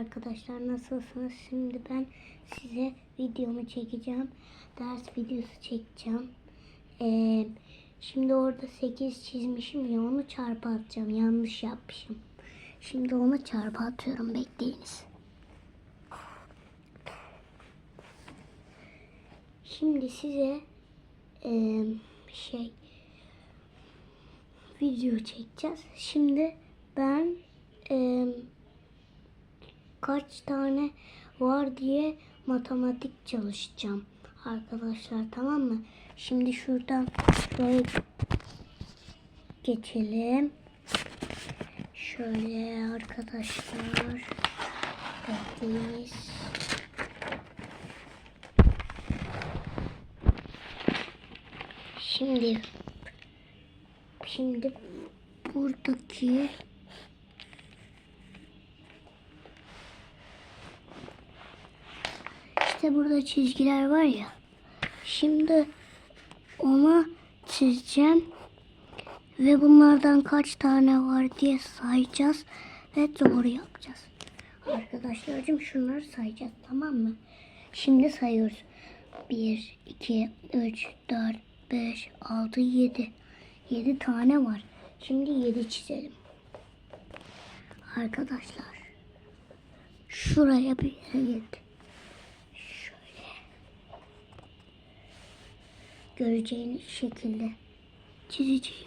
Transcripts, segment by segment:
Arkadaşlar nasılsınız? Şimdi ben size videomu çekeceğim. Ders videosu çekeceğim. Ee, şimdi orada 8 çizmişim ya onu çarpı atacağım. Yanlış yapmışım. Şimdi onu çarpı atıyorum. Bekleyiniz. Şimdi size ee, şey video çekeceğiz. Şimdi ben ee, kaç tane var diye matematik çalışacağım arkadaşlar tamam mı? Şimdi şuradan şöyle geçelim. Şöyle arkadaşlar bekleyiniz. Şimdi şimdi buradaki İşte burada çizgiler var ya. Şimdi ona çizeceğim. Ve bunlardan kaç tane var diye sayacağız. Ve doğru yapacağız. Arkadaşlarcığım şunları sayacağız tamam mı? Şimdi sayıyoruz. 1, 2, 3, 4, 5, 6, 7. 7 tane var. Şimdi 7 çizelim. Arkadaşlar. Şuraya bir yere git. Şöyle. Göreceğiniz şekilde çizeceğim.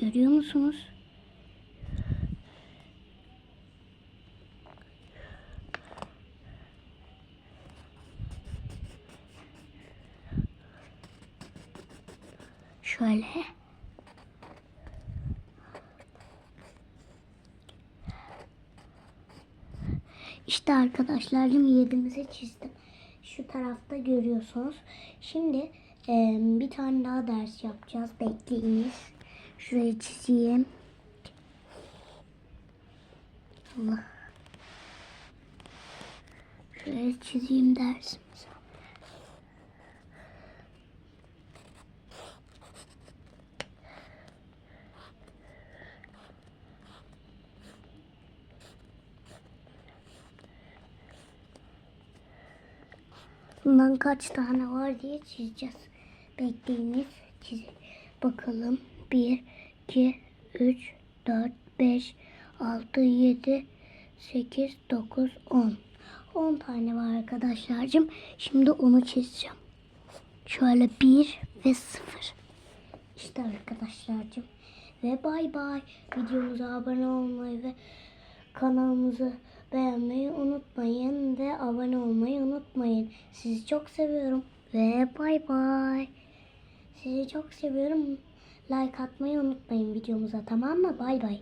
Görüyor musunuz? Şöyle. İşte arkadaşlarım yedimizi çizdim. Şu tarafta görüyorsunuz. Şimdi e, bir tane daha ders yapacağız. Bekleyiniz. Şurayı çizeyim. Allah. Şuraya çizeyim dersimizi. Bundan kaç tane var diye çizeceğiz. Bekleyiniz. Çiz bakalım. 1, 2, 3, 4, 5, 6, 7, 8, 9, 10. 10 tane var arkadaşlarcığım. Şimdi onu çizeceğim. Şöyle 1 ve 0. İşte arkadaşlarcığım. Ve bay bay. Videomuza abone olmayı ve kanalımızı beğenmeyi unutmayın ve abone olmayı unutmayın. Sizi çok seviyorum ve bay bay. Sizi çok seviyorum. Like atmayı unutmayın videomuza tamam mı? Bay bay.